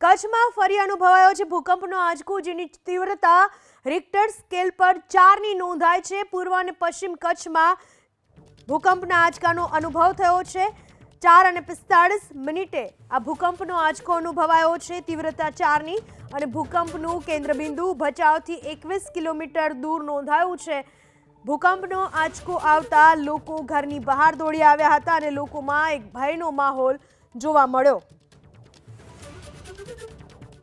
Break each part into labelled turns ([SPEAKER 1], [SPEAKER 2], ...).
[SPEAKER 1] કચ્છમાં ફરી અનુભવાયો છે ભૂકંપનો આંચકો, જેની તીવ્રતા રિક્ટર સ્કેલ પર ચારની નોંધાય છે. પૂર્વ અને પશ્ચિમ કચ્છમાં ભૂકંપના આંચકાનો અનુભવ થયો છે. ચાર અને પિસ્તાળીસ મિનિટે આ ભૂકંપનો આંચકો અનુભવાયો છે. તીવ્રતા ચારની અને ભૂકંપનું કેન્દ્રબિંદુ ભચાઉથી એકવીસ કિલોમીટર દૂર નોંધાયું છે. ભૂકંપનો આંચકો આવતા લોકો ઘરની બહાર દોડી આવ્યા હતા અને લોકોમાં એક ભયનો માહોલ જોવા મળ્યો.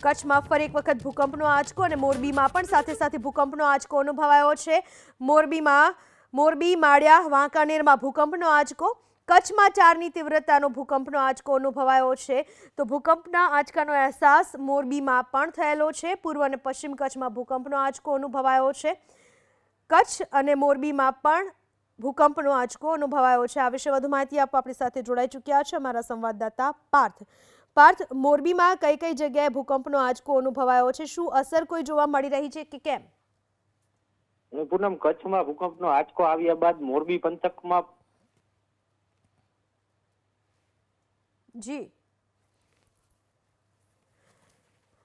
[SPEAKER 1] કચ્છમાં ફરી એક વખત ભૂકંપનો આંચકો અને મોરબીમાં પણ સાથે સાથે ભૂકંપનો આંચકો અનુભવાયો છે. મોરબીમાં, મોરબી, માળિયા, વાંકાનેરમાં ભૂકંપનો આંચકો, કચ્છમાં ચારની તીવ્રતાનો ભૂકંપનો આંચકો અનુભવાયો છે. તો ભૂકંપના આંચકાનો અહેસાસ મોરબીમાં પણ થયેલો છે. પૂર્વ અને પશ્ચિમ કચ્છમાં ભૂકંપનો આંચકો અનુભવાયો છે. કચ્છ અને મોરબીમાં પણ ભૂકંપનો આંચકો અનુભવાયો છે. આ વિશે વધુ માહિતી આપવા આપણી સાથે જોડાઈ ચૂક્યા છે અમારા સંવાદદાતા પાર્થ પાર્થ મોરબીમાં કઈ કઈ જગ્યાએ ભૂકંપનો આંચકો અનુભવાયો છે? શું અસર કોઈ જોવા મળી રહી છે કે કેમ?
[SPEAKER 2] પૂનમ કચ્છમાં ભૂકંપનો આંચકો આવ્યા બાદ મોરબી પંથકમાં
[SPEAKER 1] જી.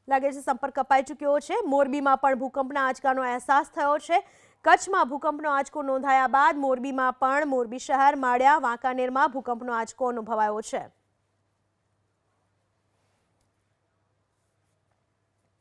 [SPEAKER 1] લાગે છે સંપર્ક કપાઈ ચૂક્યો છે. મોરબીમાં પણ ભૂકંપના આંચકાનો અહેસાસ થયો છે. કચ્છમાં ભૂકંપનો આંચકો નોંધાયા બાદ મોરબીમાં પણ મોરબી શહેર માળિયા વાંકાનેરમાં ભૂકંપનો આંચકો અનુભવાયો છે.